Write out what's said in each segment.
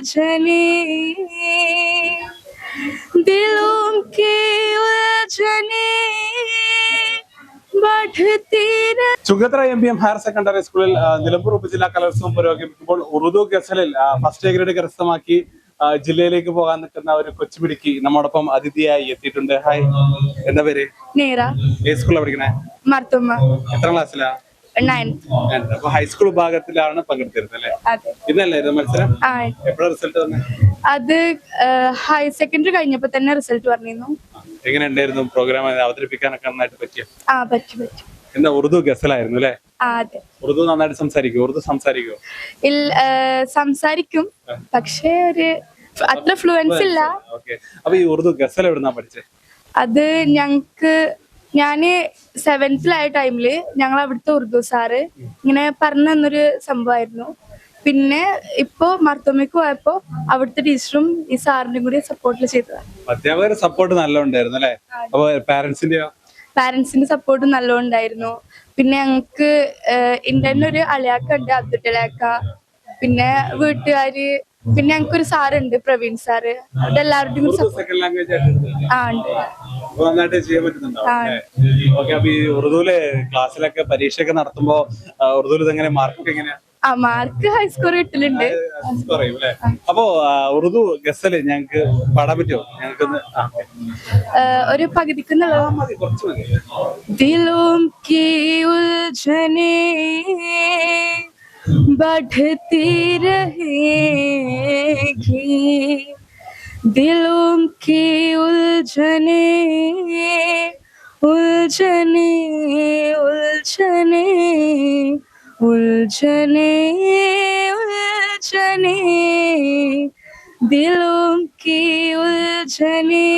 उलझने दिलों की उलझने बढ़ती रह Chungathara M B M higher secondary സ്കൂളിൽ ആ, നിലമ്പൂർ ഉപജില്ലാ കലോത്സവം പുരോഗമിക്കുമ്പോൾ ഉറുദു ഗസലിൽ ആ, ഫസ്റ്റ് എ ഗ്രേഡ് കരസ്ഥമാക്കി ആ, ജില്ലയിലേക്ക് പോകാൻ നിൽക്കുന്ന ഒരു കൊച്ചുപിടിക്ക് നമ്മോടൊപ്പം അതിഥിയായി എത്തിയിട്ടുണ്ട് ഹായ് എന്താ പേര് नेरा ഏത് സ്കൂളിലാണ് പഠിക്കണേ മർത്തുമ്മ എത്ര ക്ലാസ്സിലാ നയൻത് ഹൈസ്കൂൾ വിഭാഗത്തിലാണ് പങ്കെടുത്തിരുന്നത് അല്ലേ? മത്സരം? എപ്പോഴാണ് റിസൾട്ട് വന്നത് അത് ഹയർ സെക്കൻഡറി കഴിഞ്ഞപ്പോ തന്നെ റിസൾട്ട് പറഞ്ഞിരുന്നു എങ്ങനെ ഉണ്ടായിരുന്നു? പ്രോഗ്രാം അവതരിപ്പിക്കാനൊക്കെ നന്നായിട്ട് പറ്റിയ? ആ പറ്റി പറ്റി. എന്താ ഉറുദു ഗസലായിരുന്നു അല്ലേ? ഉറുദു നന്നായിട്ട് സംസാരിക്കും ഉറുദു സംസാരിക്കുമോ ഇൽ സംസാരിക്കും. പക്ഷേ ഒരു അത്ര ഫ്ലുവൻസ് ഇല്ല. അപ്പൊ ഈ ഉറുദു ഗസൽ എവിടുന്നാ പഠിച്ചേ? അത് ഞങ്ങക്ക് ഞാൻ സെവൻത്തിലായ ടൈമിൽ ഞങ്ങൾ അവിടുത്തെ ഉറുദു സാറ് ഇങ്ങനെ പറഞ്ഞു തന്നൊരു സംഭവമായിരുന്നു പിന്നെ ഇപ്പോ മർത്തോമയ്ക്ക് പോയപ്പോ അവിടുത്തെ ടീച്ചറും ഈ സാറിന്റെയും കൂടി സപ്പോർട്ടിൽ ചെയ്തതാണ് അധ്യാപകരുടെ സപ്പോർട്ട് നല്ല ഉണ്ടായിരുന്നു അല്ലേ അപ്പൊ പാരന്റ്സിന്റെയോ പാരന്റ്സിന്റെ സപ്പോർട്ട് നല്ലോണ്ടായിരുന്നു. പിന്നെ ഞങ്ങക്ക് തന്നെ ഒരു അലയാക്ക ഉണ്ട് അബ്ദുട്ടലാക്ക പിന്നെ വീട്ടുകാര് പിന്നെ ഞങ്ങൾക്കൊരു ഒരു സാറുണ്ട് പ്രവീൺ സാറ് അതെല്ലാവരുടെയും ആ ഉണ്ട്. നന്നായിട്ട് ചെയ്യാൻ പറ്റുന്നുണ്ടോ ആ. ഓക്കെ അപ്പൊ ഈ ഉറുദുവില് ക്ലാസ്സിലൊക്കെ പരീക്ഷയൊക്കെ നടത്തുമ്പോ ആ, ഉറുദുവിൽ ഇതെങ്ങനെ മാർക്കൊക്കെ എങ്ങനെയാ ആ മാർക്ക് ഹൈസ്കോർ കിട്ടലുണ്ട് പറയും അല്ലേ അപ്പോ ആ, ഉറുദു ഗസല് ഞങ്ങക്ക് പാടാൻ പറ്റുമോ ഞങ്ങൾക്കൊന്ന് ആ, okay. ഏഹ് ഒരു പകുതിക്കുന്നുള്ളത് മതി കുറച്ച് മതി दिलों की उलझने बढ़ती रहेगी दिलों की उलझने उलझने उलझने उलझने उलझने दिलों की उलझने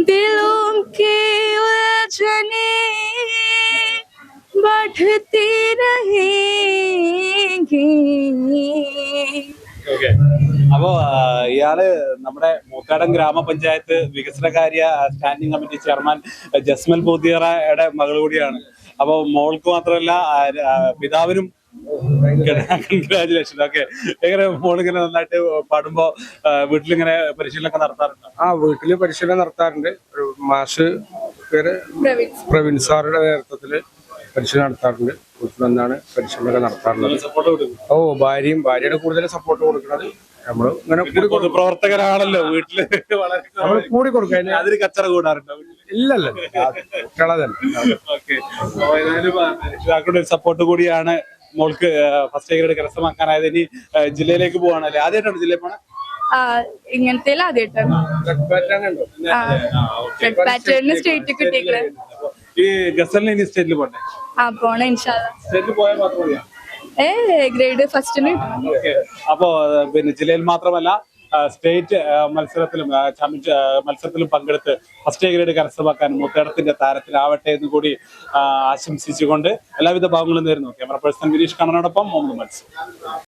दिलों की उलझने बढ़ती रहेंगी അപ്പോ ഇയാൾ നമ്മുടെ മൂക്കാടൻ ഗ്രാമപഞ്ചായത്ത് വികസനകാര്യ സ്റ്റാൻഡിംഗ് കമ്മിറ്റി ചെയർമാൻ ജസ്മൽ പൂതിയറയുടെ മകൾ കൂടിയാണ്. അപ്പൊ മോൾക്ക് മാത്രമല്ല പിതാവിനും കൺഗ്രാചുലേഷൻ ഓക്കെ. എങ്ങനെ മോളിങ്ങനെ നന്നായിട്ട് പാടുമ്പോ വീട്ടിലിങ്ങനെ പരിശീലനമൊക്കെ നടത്താറുണ്ട്? ആ വീട്ടിൽ പരിശീലനം നടത്താറുണ്ട്. ഒരു മാഷ് പേര് പ്രവീൺ പ്രവീൺ സാറുടെ നേതൃത്വത്തിൽ പരിശീലനം നടത്താറുണ്ട്. വീട്ടിൽ നിന്നാണ് പരിശീലനമൊക്കെ നടത്താറുള്ളത്. ഓ ഭാര്യയും ഭാര്യയുടെ കൂടുതൽ സപ്പോർട്ട് കൊടുക്കുന്നത് നമ്മൾ ഇങ്ങനെ കൂടി പൊതുപ്രവർത്തകരാണല്ലോ വീട്ടിൽ. വളരെ നമ്മൾ കൂടി കൊടുക്കാൻ അതിന് കച്ചറ കൂടാറുണ്ടോ ഇല്ലല്ലോ കുട്ടികളെ സപ്പോർട്ട് കൂടിയാണ് മോൾക്ക് ഫസ്റ്റ് ഗ്രേഡ് കരസ്ഥമാക്കാനായത്. ഇനി ജില്ലയിലേക്ക് പോവാണല്ലേ? ആദ്യമായിട്ടാണ് ജില്ലയിൽ പോണേ? ഇങ്ങനത്തെ ആദ്യമായിട്ടാണ്. സ്റ്റേറ്റ് കിട്ടിയേക്കണേ. ഈ ഗസലിന് ഇനി സ്റ്റേറ്റിൽ പോണ്ടേ? ആ പോണേ ഇൻഷാല്ല സ്റ്റേറ്റിൽ പോയാൽ മാത്രം മതിയോ? ഏ ഗ്രേഡ് ഫസ്റ്റിന് അപ്പോ പിന്നെ ജില്ലയിൽ മാത്രമല്ല സ്റ്റേറ്റ് മത്സരത്തിലും മത്സരത്തിലും പങ്കെടുത്ത് ഫസ്റ്റ് ഗ്രേഡ് കരസ്ഥമാക്കാൻ മുത്തേടത്തിന്റെ താരത്തിലാവട്ടെ എന്ന് കൂടി ആശംസിച്ചുകൊണ്ട് എല്ലാവിധ ഭാഗങ്ങളും നേരുന്നു. ക്യാമറ പേഴ്സൺ ഗിരീഷ് കണ്ണനോടൊപ്പം മുഹമ്മദ് മത്സരം